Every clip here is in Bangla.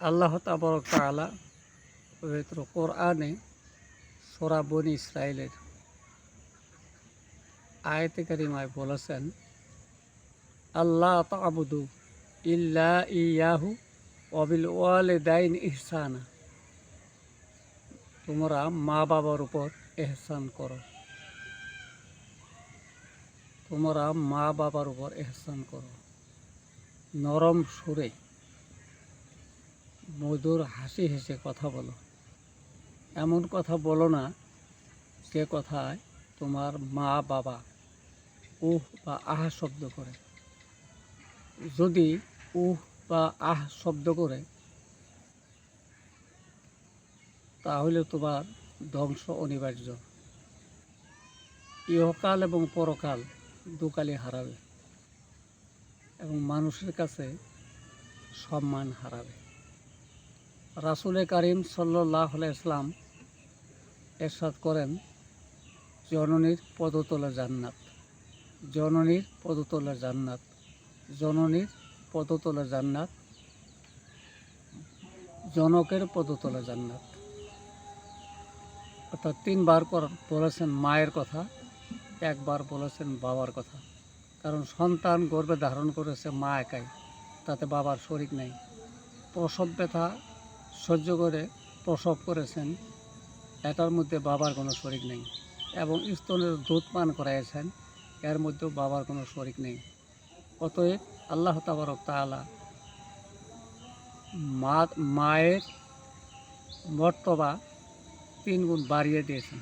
আল্লাহ তাবরক তাআলা পবিত্র কোরআনে সোরা বনি ইসরায়েলের আয়তে কারিমায় বলেছেন আল্লাহ তাবুদু ইল্লা ইয়াহু অবিল ওয়ালেদাইন ইহসানা। তোমরা মা বাবার উপর এহসান করো। তোমরা মা বাবার উপর এহসান করো। নরম সুরে মধুর হাসি হেসে কথা বলো। এমন কথা বলো না যে কথায় তোমার মা বাবা উহ বা আহ শব্দ করে। যদি উহ বা আহ শব্দ করে, তাহলে তোমার ধ্বংস অনিবার্য। ইহকাল এবং পরকাল দুকালে হারাবে এবং মানুষের কাছে সম্মান হারাবে। রাসুলে কারিম সাল্লাহ ইসলাম এরশাদ করেন, জননীর পদতলে জান্নাত, জননীর পদতলে জান্নাত, জননীর পদতলে জান্নাত, জনকের পদতলে জান্নাত। অর্থাৎ তিনবার বলেছেন মায়ের কথা, একবার বলেছেন বাবার কথা। কারণ সন্তান গর্ভে ধারণ করেছে মা একাই, তাতে বাবার শরিক নেই। প্রসব ব্যথা সহ্য করে প্রসব করেছেন, এটার মধ্যে বাবার কোনো শরিক নেই এবং স্তনের দুধ পান করাইছেন, এর মধ্যেও বাবার কোনো শরিক নেই। অতএব আল্লাহ তাবারক তাআলা মা, মায়ের মর্তবা তিন গুণ বাড়িয়ে দিয়েছেন।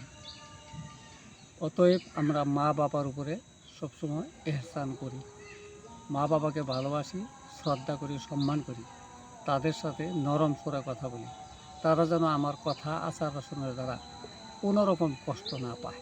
অতএব আমরা মা বাবার উপরে সবসময় এহসান করি। মা বাবাকে ভালোবাসি, শ্রদ্ধা করি, সম্মান করি। তাদের সাথে নরম সুরে কথা বলি। তারা যেন আমার কথা আচার আচরণের দ্বারা কোনোরকম কষ্ট না পায়।